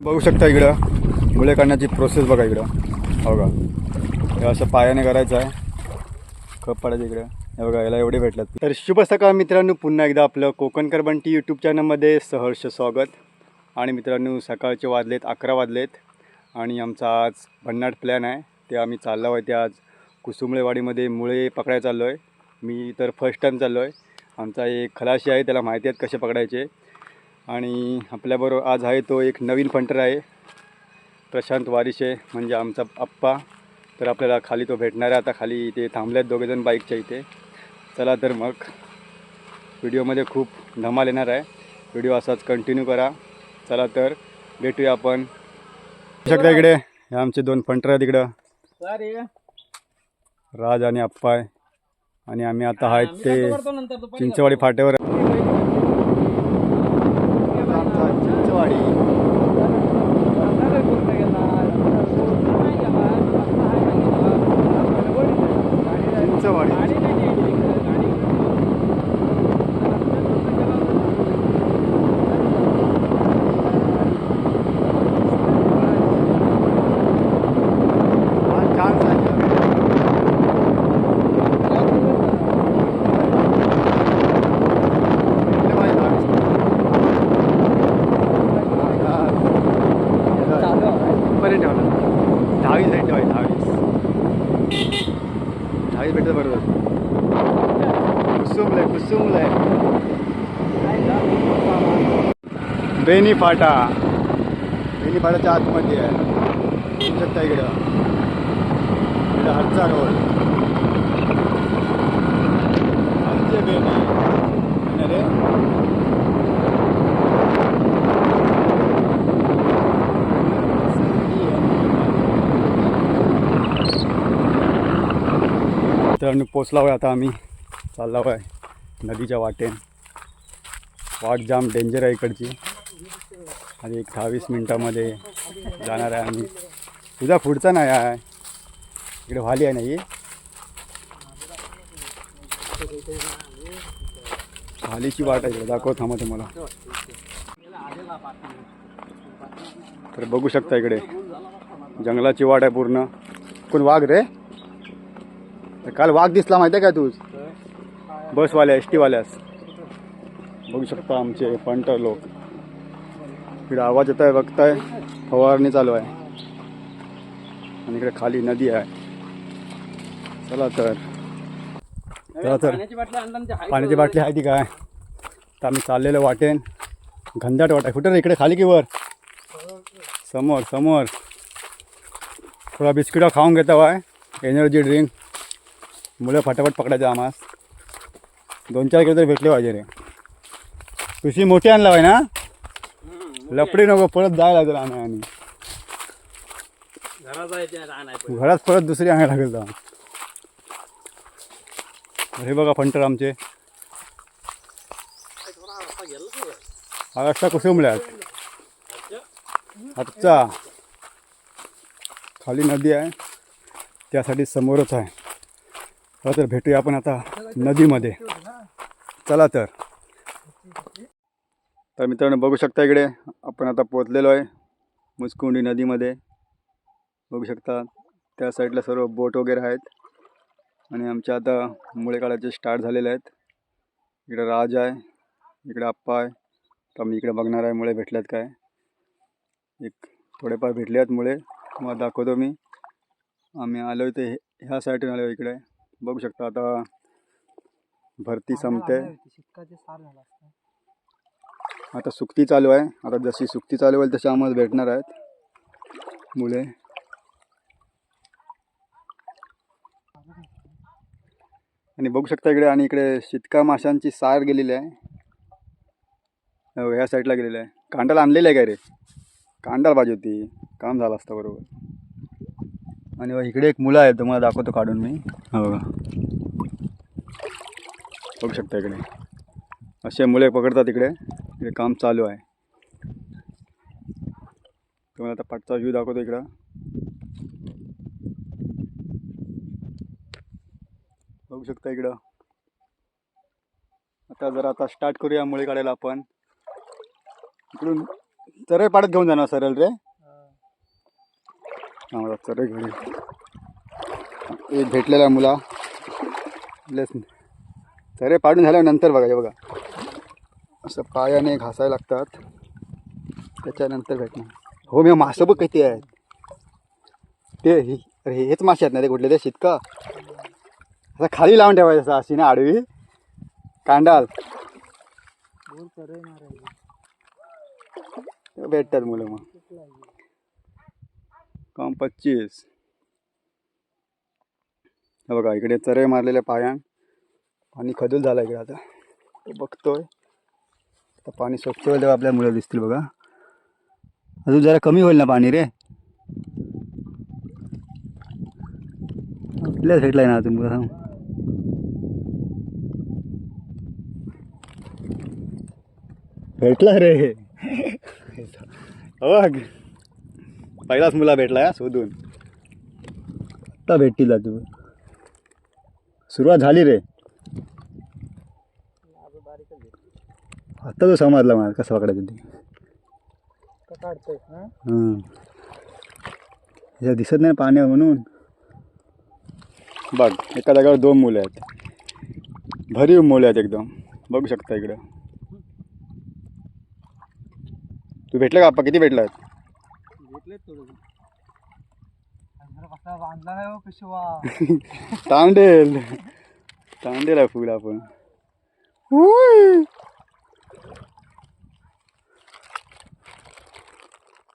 बघू शकता इकडं मुळे काढण्याची प्रोसेस बघा इकडं. हो का? हे असं पायाने करायचं आहे. खप पाडायचं इकडं. हे बघा याला एवढे भेटलं तर शुभ सकाळ मित्रांनो पुन्हा एकदा आपलं कोकणकर बंटी यूट्यूब चॅनलमध्ये सहर्ष स्वागत. आणि मित्रांनो सकाळचे वाजलेत अकरा वाजलेत. आणि आमचा आज भन्नाट प्लॅन आहे. ते आम्ही चाललं आहे ते आज कुसुंबळेवाडीमध्ये मुळे पकडायला चाललो आहे मी तर फर्स्ट टाईम चाललो आहे आमचा एक खलाशी आहे त्याला माहिती आहेत कसे पकडायचे. आणि आपल्याबरोबर आज आहे तो एक नवीन फंटर आहे. प्रशांत वारिशे म्हणजे आमचा आप्पा. तर आपल्याला खाली तो भेटणार आहे. आता खाली इथे थांबले आहेत दोघेजण बाईकच्या इथे. चला तर मग. व्हिडिओमध्ये खूप धमाल येणार आहे. व्हिडिओ असाच कंटिन्यू करा. चला तर भेटूया आपण. शकता इकडे. हे आमचे दोन फंटर आहेत इकडं. राज आणि आहे. आणि आम्ही आता आहेत ते चिंचवाडी फाट्यावर. बेनी फाटा बेनी फाटाच्या आतमध्ये आहे. बघू शकता इकडं. इकडं हरचा रोड हरचे बेनी रे. पोचला होय आता आम्ही. चालला होय नदीच्या वाटेन. वाट जाम डेंजर आहे इकडची. आणि एक दहावीस मिनटामध्ये जाणार आहे आम्ही. तुझा पुढचा नाही आहे. इकडे व्हाली आहे नाही व्हालीची वाट आहे दाखव थांबा तुम्हाला. तर बघू शकता इकडे. जंगलाची वाट आहे पूर्ण. कोण वाघ रे? काल वाघ दिसला माहिती आहे का तू बसवाल्या एस टीवाल्यास बघू शकता आमचे पंटर लोक. इकडे आवाज़ येत आहे बघताय. फवारणी चालू आहे. आणि इकडे खाली नदी आहे. चला तर. चला तर. पाण्याची बाटली आहे ती काय? तर आम्ही चाललेलं वाटेन. घंदाट वाट आहे कुठं रे? इकडे खाली की वर? समोर समोर. थोडा बिस्किट खाऊन घेता वाय एनर्जी ड्रिंक मुलं फटाफट पकडायचं आम्हास. दोन चार किलो तरी भेटले पाहिजे रे. तुझी मोठी आणला पाहिजे ना? लपडी नको परत जायला लागेल आणाय आणि घरात परत दुसरी आणायला लागेल जा हे बघा फंटर आमचे. हा रस्ता कुसुमल्यात आजचा खाली नदी आहे. त्यासाठी समोरच आहे. चला तर भेटूया आपण आता नदीमध्ये. चला तर. तर मित्रांनो बघू शकता इकडे आपण आता पोचलेलो आहे मुचकुंडी नदीमध्ये. बघू शकता त्या साईडला सर्व बोट वगैरे आहेत. आणि आमच्या आता मुळे काढायचे स्टार्ट झालेले आहेत. इकडे राज आहे इकडे आप्पा आहे. तर मी इकडे बघणार आहे मुळे भेटल्यात काय. एक थोडेफार भेटले आहेत मुळे तुम्हाला दाखवतो मी. आम्ही आलो इथे ह्या साईडून आलो इकडे. बघू शकता आता भरती संपते. आता सुकती चालू आहे. आता जशी सुकती चालू होईल तशी आम्हाला भेटणार आहेत. मुले. आणि बघू शकता इकडे आणि इकडे शितका माशांची सार गेलेली आहे. हो, ह्या साईडला गेलेली आहे. कांडाला आणलेली आहे काय रे? कांडाला पाहिजे होती. काम झालं असतं बरोबर. आणि हो, इकडे एक मुलं आहे तुम्हाला दाखवतो काढून मी. हा बघा. बघू शकता इकडे. असे मुले पकडतात इकडे. इकडे काम चालू आहे. तुम्हाला आता पाठचा व्ह्यू दाखवतो इकडं. बघू शकता इकडं. आता जरा आता स्टार्ट करूया मुळे काढायला आपण. इकडून चरे पाडत घेऊन जाणार सरळ रे. हा मला चरे एक भेटलेला मुला. लेस चरे पाडून झाल्यानंतर बघा बघा. असं पायाने घासायला लागतात. त्याच्यानंतर भेटणार. हो मी मासं बघ किती आहेत? ते हे अरे हेच मासे आहेत ना ते कुठले ते शितका? असं खाली लावून ठेवायचं असं अशी ना आडवी. कांडाल. भेटतात मुलं मग. कम पच्चीस. बघा इकडे चरे मारलेल्या पायान. पाणी खदूल झालं इकडे आता. बघतोय. आता पाणी स्वच्छ होईल तेव्हा आपल्या मुलं दिसतील बघा. अजून जरा कमी होईल ना रे? आपल्याच भेटलाय ना अजून मुलं भेटला रे. बघ पहिलाच मुला भेटला हा शोधून. आत्ता भेटतील तू सुरुवात झाली रे. आत्ता तो समजला मला कसं पकडायचं ते. काढतोय हां? दिसत नाही पाणी म्हणून. बघ एका जागेवर दोन मुलं आहेत. भरीव मुलं आहेत एकदम. बघू शकता इकडं. तू भेटलं का आप्पा? किती भेटला हो तांडेल. तांडेल आहे फुल आपण.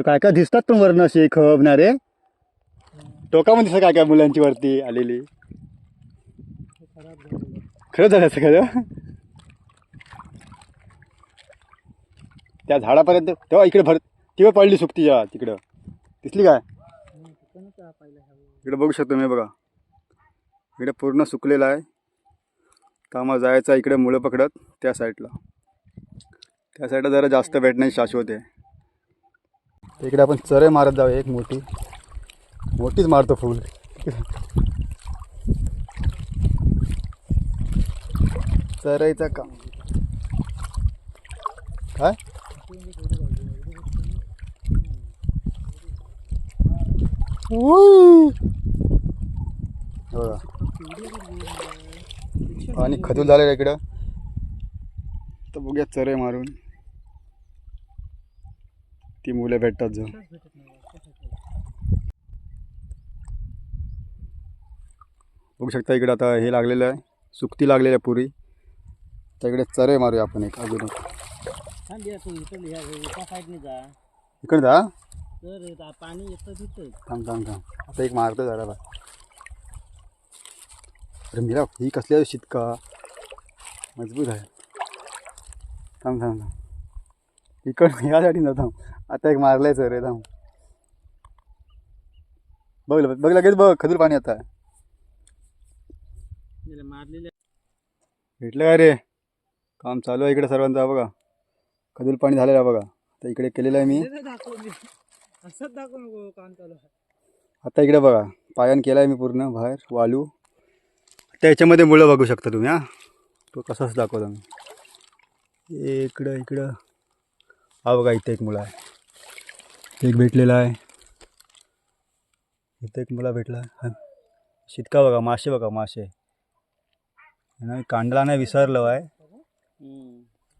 तर काय काय दिसतात पण वर्ण असे खबणारे टोकामध्ये दिसत काय काय मुलांची वरती आलेली? खरं झालं असं खरं? त्या झाडापर्यंत तेव्हा इकडे भर तेव्हा पडली सुकती सुकतीच्या तिकडं. दिसली काय? इकडं इकडे बघू शकतो मी बघा. इकडे पूर्ण सुकलेलं आहे. कामा जायचं इकडे मुळं पकडत त्या साईडला त्या साईडला जरा जास्त भेटण्याची शाश्वत आहे. इकडे आपण चरे मारत जाऊ एक मोठी. मोठीच मारतो फुल. चरायचं काम. काय? उई. बघा आणि खदूल झालेलं इकडं. तर बघूया चरे मारून. ती मुलं भेटतात जाऊन. बघू शकता इकडे आता हे लागलेलं आहे. सुकती लागलेली आहे पुरी. तर इकडे चरे मारूया आपण एक अजून इकडे जा. तर ता- पाणी येतं तिथं. थांब थांब थांब. आता एक मारतो जरा बा. अरे मीरा ही कसली आहे शितका? मजबूत आहे. थांब थांब थांब. इकडं यासाठी ना थांब आता एक मारलाय सर रे थांब. बघ बघ लगेच बघ खजूर पाणी आता. भेटलं काय रे? काम चालू आहे इकडे सर्वांचं बघा. खजूर पाणी झालेलं आहे बघा. आता इकडे केलेलं आहे मी. दाखवून असंच दाखवू नको काम चालू आहे. आता इकडे बघा. पायान केला आहे मी पूर्ण बाहेर वालू. त्याच्यामध्ये मुलं बघू शकता तुम्ही हां. तो कसाच दाखवतो मी. इकडं इकडं. हा बघा इथे एक मुलं आहे. एक भेटलेला आहे. इथे एक मुला भेटला. हा. शितका बघा मासे बघा मासे. नाही कांडला नाही विसरलो आहे.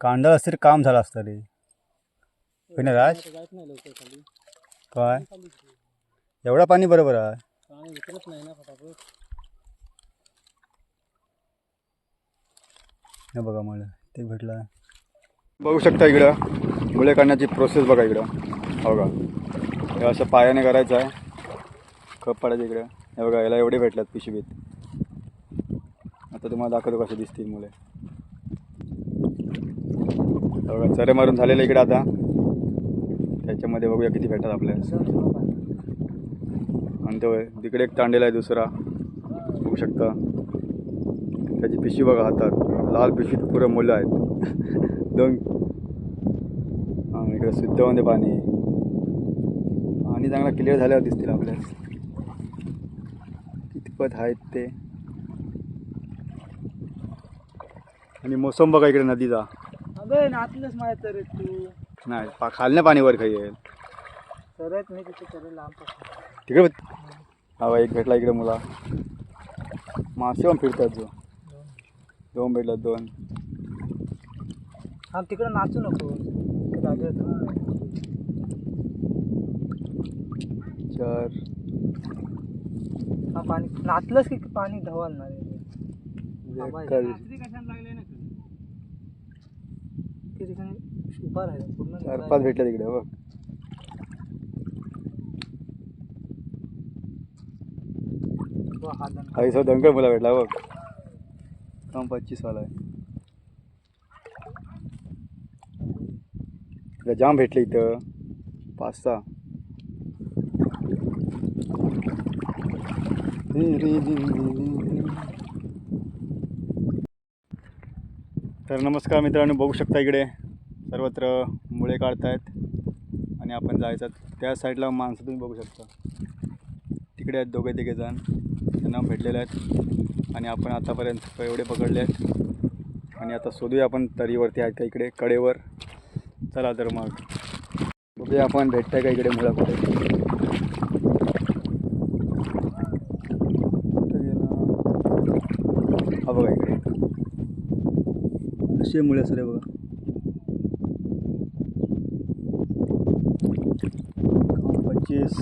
कांडा असतं काम झालं असतं रे. ना राज? काय? एवढा पाणी बरोबर आहे? पाणी उतरत नाही ना फटाफट हे बघा मला ते भेटलं. बघू शकता इकडं. मुळे काढण्याची प्रोसेस बघा इकडं. हो बघा. हे असं पायाने करायचं आहे. खप पडायचं इकडं. हे बघा याला एवढे भेटल्यात पिशवीत. आता तुम्हाला दाखवतो कसे दिसतील मुले. बघा चरे मारून झालेलं इकडे आता. त्याच्यामध्ये बघूया किती भेटतात आपल्याला आणि तो तिकडे एक तांडेला आहे दुसरा. बघू शकता. त्याची पिशवी बघा हातात. लाल पिशवीत पुरं मुलं आहेत. दोन. हां इकडे शुद्धमध्ये पाणी. पाणी चांगला क्लिअर झाल्यावर दिसतील आपल्याला. कितपत आहेत ते? आणि मोसम बघा इकडे नदीचा. माझ्या तर तू. नाही पा खालनं पाणी वर खाई येईल सरत नाही तिथे सरत लांब तिकडे. हा एक भेटला इकडे मुला. मासे पण फिरतात जो. दोन भेटला दोन. हा तिकडं नाचू नको. चार हा पाणी नाचलंच की पाणी धवालणार एका- ते ठिकाणी उभा राहिला पूर्ण चार पाच भेटले तिकडे बघ. हा. काही सौ दंगल मुला भेटला बघ. काम पच्चीस वाला आहे. जाम भेटले इथं. पाच सहा. तर नमस्कार मित्रांनो बघू शकता इकडे सर्वत्र मुळे काढतायत आणि आपण जायचं त्या साईडला माणसं तुम्ही बघू शकता. तिकडे आहेत दोघे तिघे जण. त्यांना भेटलेले आहेत आणि आपण आतापर्यंत एवढे पकडले आहेत. आणि आता शोधूया आपण तरीवरती आहेत का इकडे कडेवर. चला तर मग. बघूया आपण भेटतंय का इकडे मुळा कुठे गेला? हा बघा इकडे असे मुळे सर बघा. पच्चीस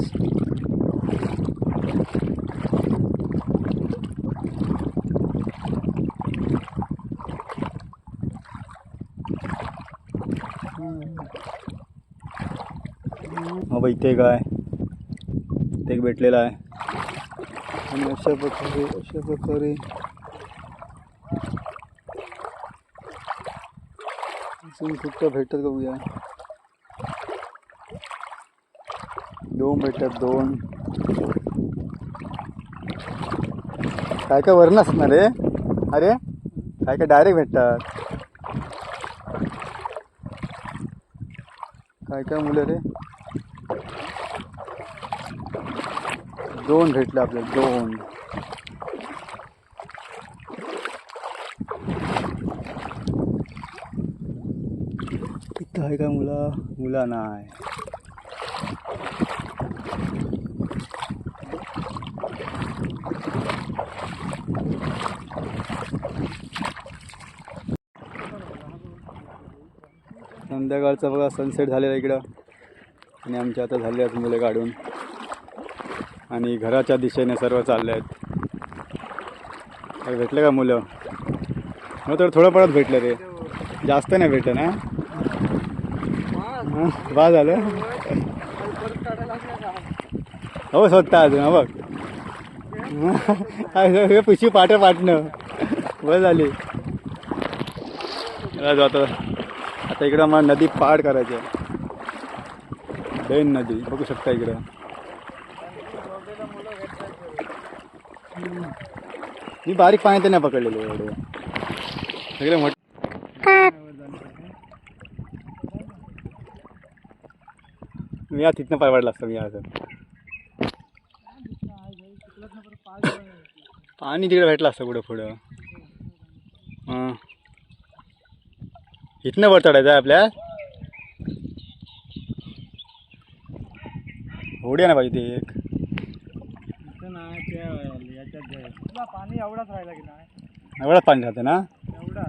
हा इथे काय इथे भेटलेला आहे. आणि अशा प्रकारे अशा प्रकारे अजून कुठं भेटतात बघूया दोन भेटतात दोन काय काय वरण असणार रे अरे काय काय डायरेक्ट भेटतात काय काय मुलं रे दोन भेटले आपल्याला दोन इथं आहे का मुला? मुला नाही. संध्याकाळचा बघा सनसेट झालेला आहे इकडं. आणि आमच्या आता झाले आहेत मुलं काढून. आणि घराच्या दिशेने सर्व चालले आहेत. भेटले का मुलं? मग तर थोडं पडत भेटलं ते जास्त नाही भेटलं ना बा झालं हो स्वतः अजून बघ. हं, हे पाठ पाटणं बरं झाली. आता. आता इकडं मला नदी पार करायची आहे. नदी बघू शकता इकडं. मी बारीक पाण्यात नाही पकडलेलं एवढं. सगळे मोठे मी या तिथनं पाय वाढला असतं मी असं. पाणी तिकडे भेटलं असतं कुठं पुढं. हां. इथनं वर चढायचं आहे आपल्या. होड्या ना पाहिजे ते एक. पाणी एवढाच राहिला की नाही? एवढं पाणी राहतं ना? एवढा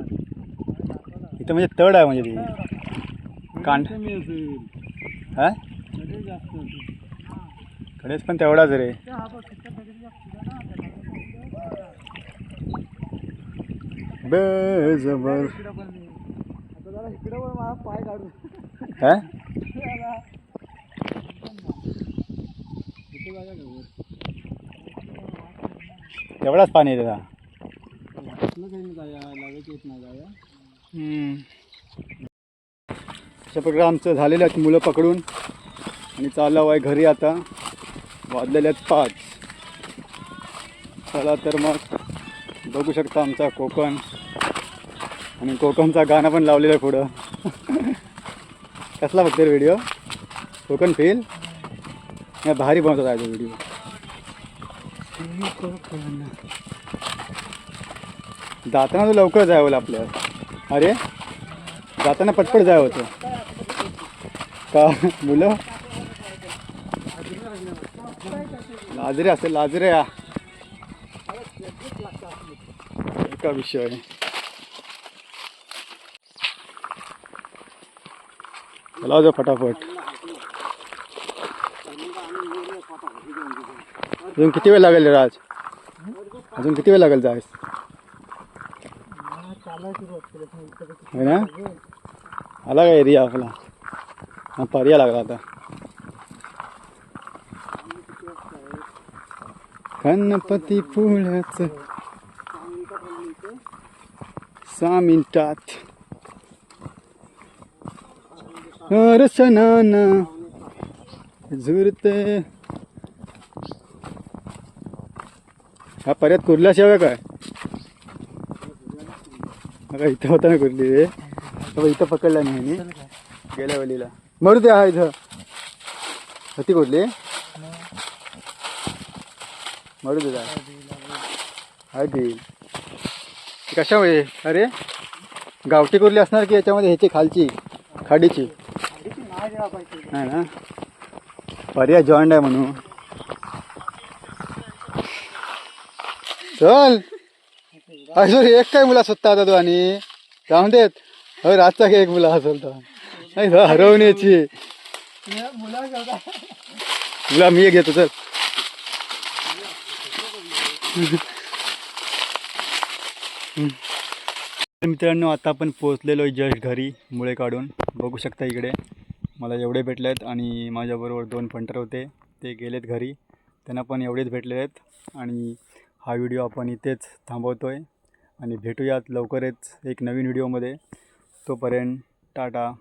इथं म्हणजे तड आहे म्हणजे ती. कांड. हा? जास्त पण तेवढाच रे. हा बघ तिथं बघितलं ना बेजबर. इकडं पण नाही. आता जरा इकडं पण मला पाय काढू हा? जागा घेऊ तेवढाच पाणी आहे त्याचा. कुठलं काही जाया लागायची येत नाही जाया अशा प्रकारे आमचं झालेलं आहेत मुलं पकडून. आणि चाललं आहे घरी आता. वाजलेले आहेत पाच. चला तर मग बघू शकता आमचा कोकण. आणि कोकणचा गाणं पण लावलेलं आहे पुढं. कसला बघते व्हिडिओ कोकण फील या भारी बनवतात आहे तो व्हिडिओ जाताना तो लवकर जावं आपल्या अरे? जाताना पटपट जाय होतं. का? मुलं? लाजरे असेल लाजरे या. का विषय चला जाऊ फटाफट. अजून किती वेळ लागेल रे राज? अजून किती वेळ लागेल जायस? है ना? आला का एरिया आपला? हा पर्या लागला आता. गणपती पुळ्याच सहा मिनिटात दर्शनाना झुरते. हा पर्यात कुर्ल्याशिवाय काय? बघा इथं होता ना कुर्ली रे. इथं पकडला नाही गेल्या वेळीला. मरू दे हा इथं. होती कुठली मरू दे कशामुळे? अरे गावठी कुर्ली असणार की याच्यामध्ये ह्याची खालची खाडीची? नाही ना. पर्याय जॉईंट आहे म्हणून. चल. अजून एक काय मुला स्वतः आता तो आणि? जाऊन देत. हो रातचा एक मुला असेल तर. नाही हरवण्याची. मुला मी घेतो चल. मित्रांनो आता आपण पोचलेलो आहे जस्ट घरी मुळे काढून. बघू शकता इकडे. मला एवढे भेटले आहेत आणि माझ्याबरोबर दोन फंटर होते ते गेलेत घरी. त्यांना पण एवढेच भेटले आहेत. आणि हा व्हिडिओ आपण इथेच थांबवतो आहे आणि भेटूयात लवकरच एक नवीन व्हिडिओमध्ये. तोपर्यंत टाटा.